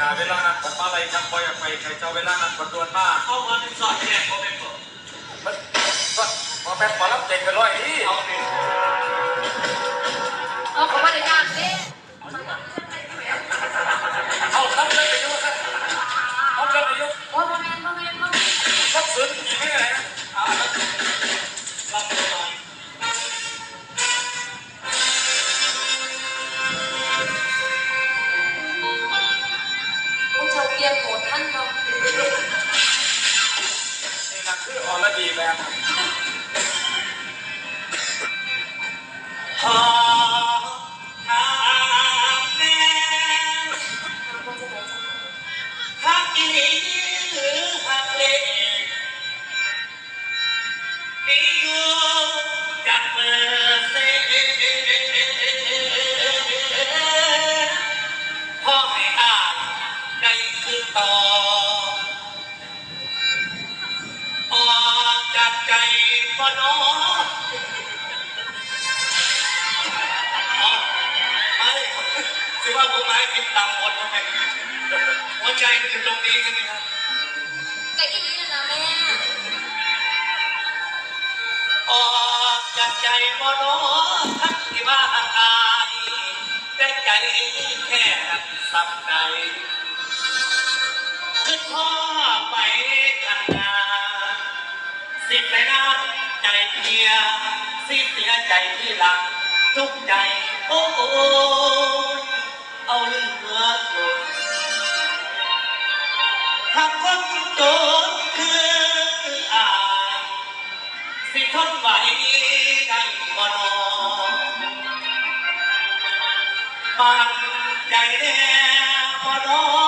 นาเวลานั้นผมมาอะไรจังบ่อยากไปใครเจ้าเวลานั้นคนดวนมากเข้ามาเป็นสอดแยกโมเป็นผมมันก็พอแม่นหมอรับเด็กกันร้อยนี่เอาเป็น ว่าผมหมายถึงต่างหมดว่าไงหัวใจมันอยู่ตรงนี้ใช่ไหมครับแต่อีนี้นะแม่ออกจากใจบ่นอทั้งที่ว่าอายแต่ใจแค่สับใดคือพ่อไปทำงานสิไปน้ำใจเพียสิเสียใจที่หลังทุกใจโอ้ เอาเลือดหยดหากคนโดนคืออายสิทนไหวได้บ่นอมันใจแน่บ่นอ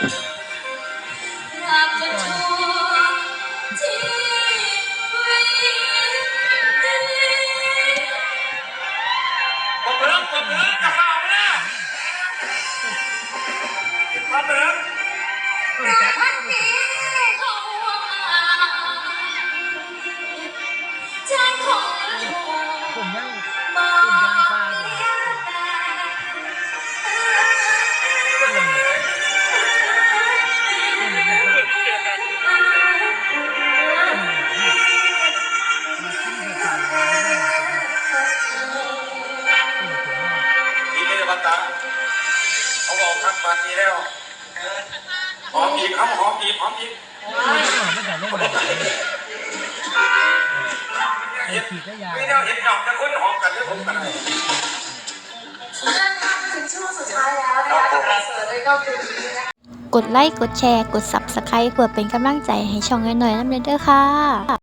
ผมเริ่มผมเริ่มจะข่าวไปแล้วผมเริ่มแต่พันนี้เขาว่าใจของ ตรเขาบอกทักบัตรนี้แล้วหอมอีกครับหอมอีกหอมอีกไม่แต่ลงมาไอ้ขีดก็ยาวไม่ได้เห็นดอกจะคนหอมกันหรือผมกันอะไรเดินทางมาถึงช่วงสุดท้ายแล้วนะคะกับคอนเสิร์ตเลยก็คือนี้นะคะกดไลค์ กดแชร์ กด Subscribe เพื่อเป็นกำลังใจให้ช่องน้อยๆน้ำเด้อค่ะ